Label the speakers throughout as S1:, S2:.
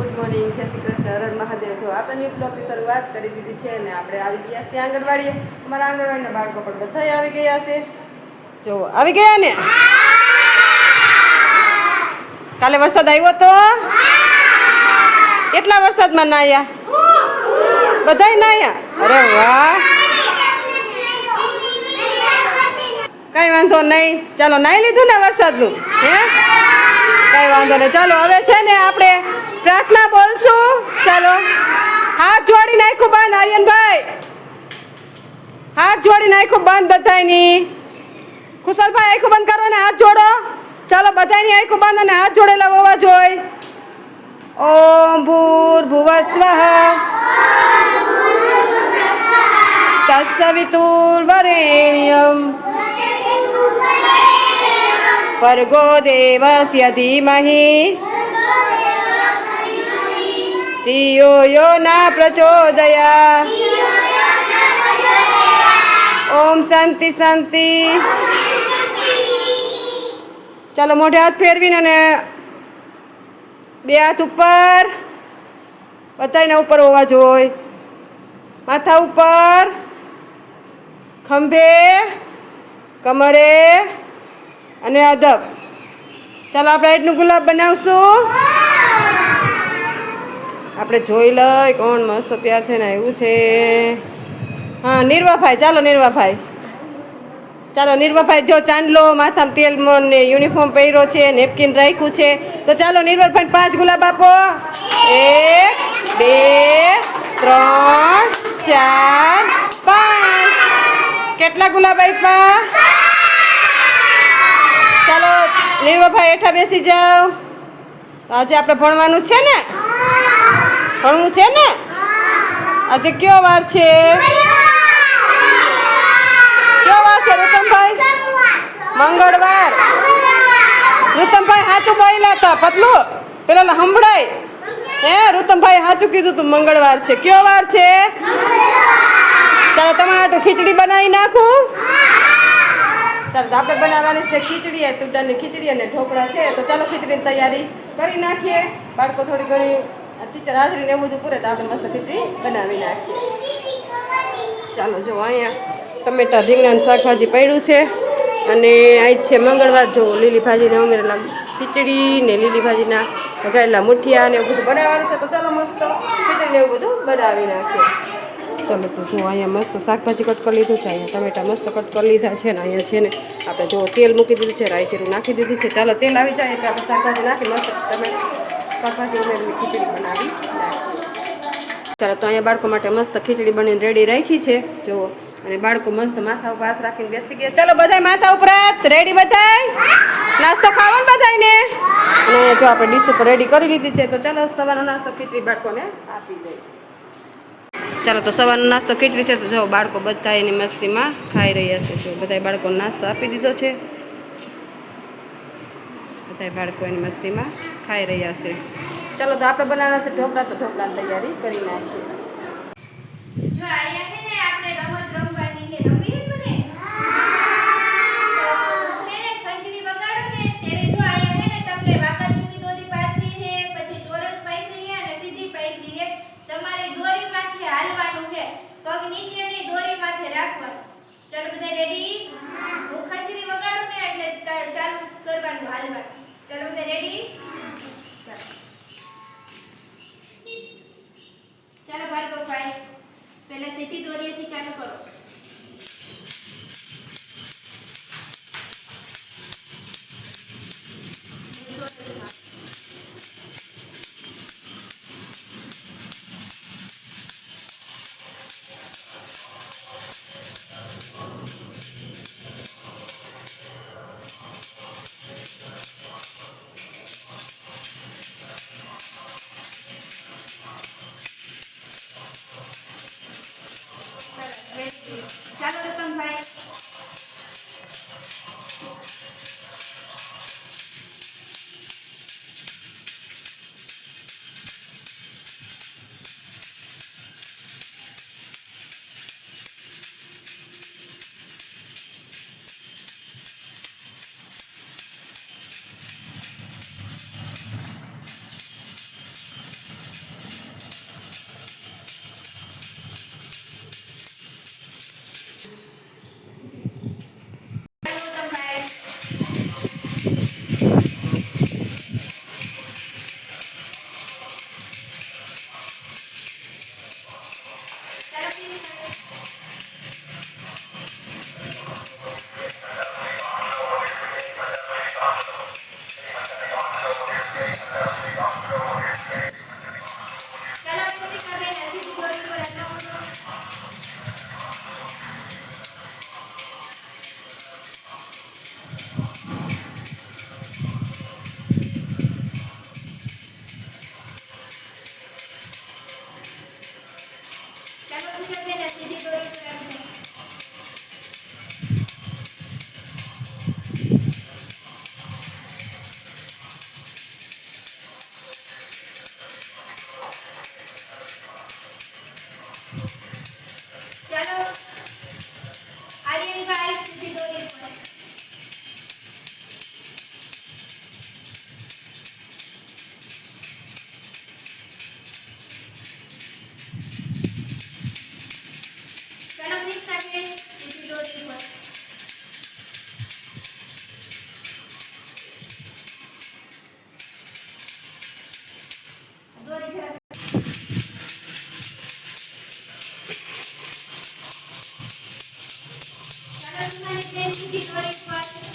S1: Good morning. જય શ્રી કૃષ્ણ. હરણ મહાદેવ. જો આપણે ન્યૂ બ્લોગની શરૂઆત કરી દીધી છે અને આપણે આવી ગયા છીએ આંગણવાડીએ. અમારા આંગણવાડીના બાળકો પણ બધા આવી ગયા છે. જો, આવી ગયા ને? કાલે વરસાદ આવ્યો તો? કેટલા વરસાદમાં નાયા બધાય નાયા અરે વાહ! કઈ વાંધો નહીં. ચાલો નાઈ લીધું ને વરસાદનું? હે? કઈ વાંધો નહીં. ચાલો, હવે છે ને આપણે પ્રાર્થના બોલશું. ચાલો. હાથ જોડી નાખ્યું બંધ આર્યનભાઈ. હાથ જોડી નાખ્યું બંધ બધાયની. કુશલભાઈ આખું બંધ કરો ને હાથ જોડો. ચાલો બધાયની આખું બંધ અને હાથ જોડેલા હોવા જોઈ ઓમ ભૂર્ભુવસ્વ તત્સવિતુર્વરેણ્યમ ભર્ગો દેવસ્ય ધીમહિ. ધિયો યો ના પ્રચોદયા ઓમ શાંતિ શાંતિ ચાલો મોઢે હાથ ફેરવીને અને બે હાથ ઉપર બતાવીને ઉપર હોવા જોઈ માથા ઉપર ખંભે કમરે અને અદબ ચાલો આપણે એટલું ગુલાબ બનાવશું આપણે જોઈ લઈ કોણ મસ્ત ત્યાં છે ને એવું છે. હા, નિર્વાભાઈ, ચાલો નિર્વાભાઈ. ચાલો નિર્વાભાઈ, જો ચાંદલો માથામાં તેલ ને યુનિફોર્મ પહેર્યો છે નેપકિન રાખ્યું છે. તો ચાલો નિર્વાભાઈ, પાંચ ગુલાબ આપો. એક, બે, ત્રણ, ચાર, પાંચ. કેટલા ગુલાબ આપ્યા ચાલો નિર્વાભાઈ, હેઠા બેસી જાઓ. આજે આપણે ભણવાનું છે ને? ભણવું છે ને? આજે કયો વાર છે? કયો વાર છે રુતમભાઈ મંગળવાર. રુતમભાઈ સાચું બોલ્યા હતા પતલું? પેલા સંભળાય હે રૂતમભાઈ સાચું કીધું તું મંગળવાર છે. કયો વાર છે? ચાલો તમારે હાટું ખીચડી બનાવી નાખું. ચાલો આપણે બનાવવાની છે ખીચડી આ તુડાની ખીચડી અને ઢોકળા છે. તો ચાલો ખીચડીની તૈયારી કરી નાખીએ. બાળકો થોડી ઘણી ટીચર હાજરી ને એવું બધું પૂરે તો આપણે મસ્ત ખીચડી બનાવી નાખીએ. ચાલો જો અહીંયા ટમેટા રીંગણાનું શાકભાજી પડ્યું છે અને અહીં છે મંગળવાર. જો લીલી ભાજીને ઉમેરેલા ખીચડી ને લીલી ભાજીના વઘારેલા મુઠિયા ને એવું બધું બનાવવાનું છે, તો ચાલો મસ્ત ખીચડી ને એવું બધું બનાવી નાખીએ. ચાલો તો જો અહીંયા મસ્ત શાકભાજી કટ કરી લીધું છે, અહીંયા ટમેટા મસ્ત કટ કરી લીધા છે ને અહીંયા છે ને આપણે જો તેલ મૂકી દીધું છે, રાઈ જીરું નાખી દીધું છે. ચાલો તેલ આવી જાય એટલે આપણે શાકભાજી નાખી મસ્ત ટમેટા શાકભાજી ઉમેરીને ખીચડી બનાવી. ચાલો તો અહીંયા બાળકો માટે મસ્ત ખીચડી બનીને રેડી રાખી છે. જુઓ અને બાળકો મસ્ત માથા ઉપર હાથ રાખીને બેસી ગયા. ચાલો બધાય માથા ઉપર રેડી બધાય? નાસ્તો ખાવાનો બધાયને? અને જો આપણે ડીશ ઉપર રેડી કરી લીધી છે. તો ચાલો સવારનો નાસ્તો ખીચડી બાળકોને આપી દઈએ. ચાલો તો સવારનો નાસ્તો ખીચડી છે. તો જો બાળકો બધા એની મસ્તીમાં ખાઈ રહ્યા છે. જો બધા બાળકોને નાસ્તો આપી દીધો છે. બધા બાળકો મસ્તીમાં. ખાઈ રહ્યા છે. ચાલો તો આપણે બનાવવાના છે ઢોકળા તો ઢોકળાની તૈયારી કરી નાખીએ.
S2: જો છે પગ નીચે દોરી માથે રાખવાનું. ચાલો, બધા રેડી હું ખંજરી વગાડું ને એટલે ચાલુ કરવાનું આર્યનભાઈ સીધી Thank you.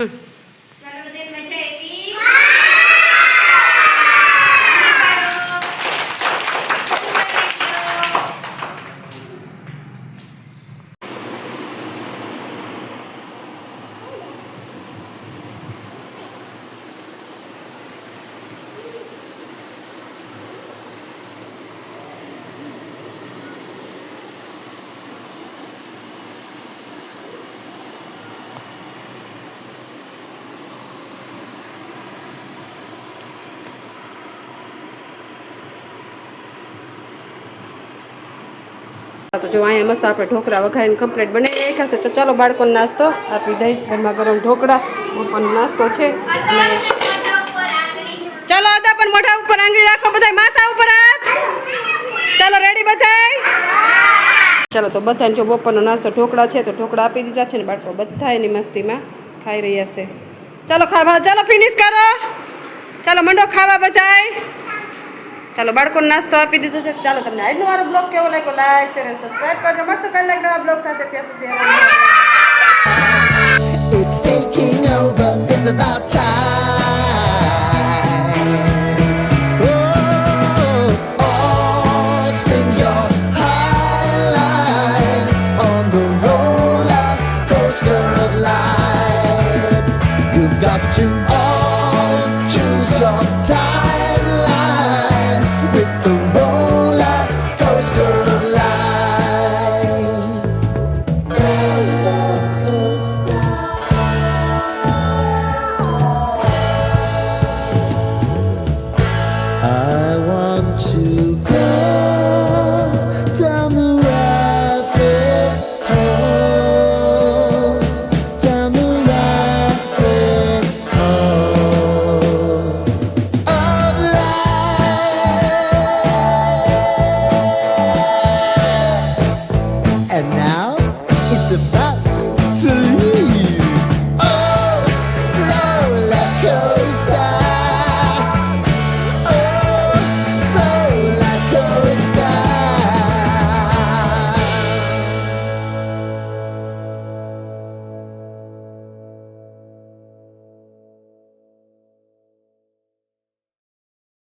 S2: Mm.
S1: તો જો અહીંયા મસ્ત આપણે ઢોકળા વઘારીને કમ્પ્લીટ બનાવી રાખ્યા છે, તો ચાલો બાળકોને નાસ્તો. આપી દઈ ઘરમાં ગરમ ઢોકળા. બપોરનો નાસ્તો છે. ચાલો અદા પણ મોઢા ઉપર આંગળી રાખો બધાય, માથા ઉપર ચાલો રેડી બધાય? ચાલો તો બધાને જો બપોરનો નાસ્તો ઢોકળા છે, તો ઢોકળા આપી દીધા છે ને બાળકો બધા એની મસ્તીમાં ખાઈ રહ્યા છે. ચાલો ખાવા, ચાલો ફિનિશ કરો. ચાલો મંડો ખાવા બધાય. ચાલો બાળકોને નાસ્તો આપી દીધો છે ચાલો તમને આજનો મારો બ્લોગ કેવો લાગ્યો લાઈક શેર અને સબસ્ક્રાઈબ કરજો મળશું કાલે એક નવા બ્લોગ સાથે ત્યાં સુધી આવજો.
S3: It's taking over, it's about time.